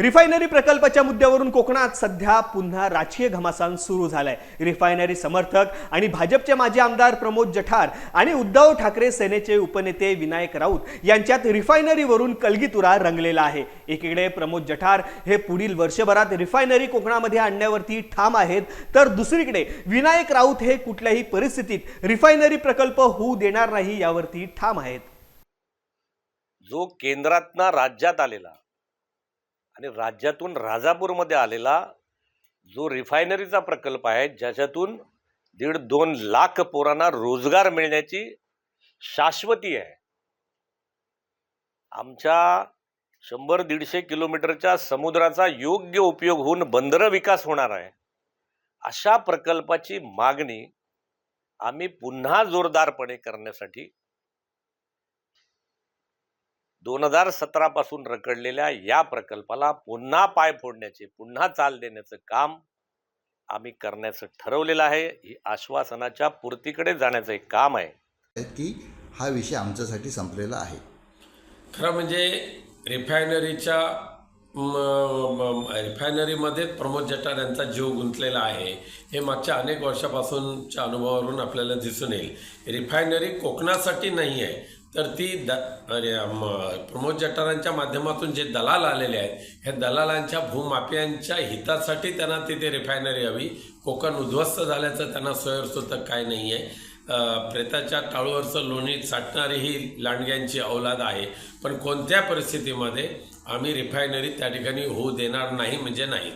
Refinery प्रकल्पाच्या मुद्द्यावरून कोकणात सध्या पुन्हा राजकीय घमासान सुरू झालाय. रिफायनरी समर्थक आणि भाजपचे माजी आमदार प्रमोद जठार आणि उद्धव ठाकरे सेनेचे उपनेते विनायक राऊत यांच्यात रिफायनरीवरून कलगीतुरा रंगलेला आहे. एकीकडे प्रमोद जठार हे पुढील वर्षभरात रिफायनरी कोकणामध्ये आणण्यावरती ठाम आहेत तर दुसरीकडे विनायक राऊत हे कुठल्याही परिस्थितीत रिफायनरी प्रकल्प होऊ देणार नाही यावरती ठाम आहेत. जो केंद्रातना राज्यात आलेला आणि राज्यातून राजापूरमध्ये आलेला जो रिफायनरीचा प्रकल्प आहे ज्याच्यातून दीड दोन लाख पोरांना रोजगार मिळण्याची शाश्वती आहे. आमच्या शंभर दीडशे किलोमीटरच्या समुद्राचा योग्य उपयोग होऊन बंदर विकास होणार आहे. अशा प्रकल्पाची मागणी आम्ही पुन्हा जोरदारपणे करण्यासाठी दोन हजार सतरा पासून रखडलेल्या या प्रकल्पाला पुन्हा पाय फोडण्याचे पुन्हा चाल देण्याचं काम आम्ही करण्याचं ठरवलेलं आहे. ही आश्वासनाच्या पूर्तीकडे जाण्याचं एक काम आहे. की हा विषय आमच्यासाठी संपलेला आहे. खरं म्हणजे रिफायनरीच्या रिफायनरीमध्ये प्रमोद जठार यांचा जीव गुंतलेला आहे. हे मागच्या अनेक वर्षापासूनच्या अनुभवावरून आपल्याला दिसून येईल. रिफायनरी कोकणासाठी नाही आहे तर ती द प्रमोद जठारांच्या माध्यमातून जे दलाल आलेले आहेत ह्या दलालांच्या भूमाफियांच्या हितासाठी त्यांना तिथे रिफायनरी हवी. कोकण उद्ध्वस्त झाल्याचं त्यांना सोयरसुद्धा काय नाही आहे प्रेताच्या टाळूवरचं लोणी चाटणारी ही लांडग्यांची औलाद आहे. पण कोणत्या परिस्थितीमध्ये आम्ही रिफायनरी त्या ठिकाणी होऊ देणार नाही म्हणजे नाही.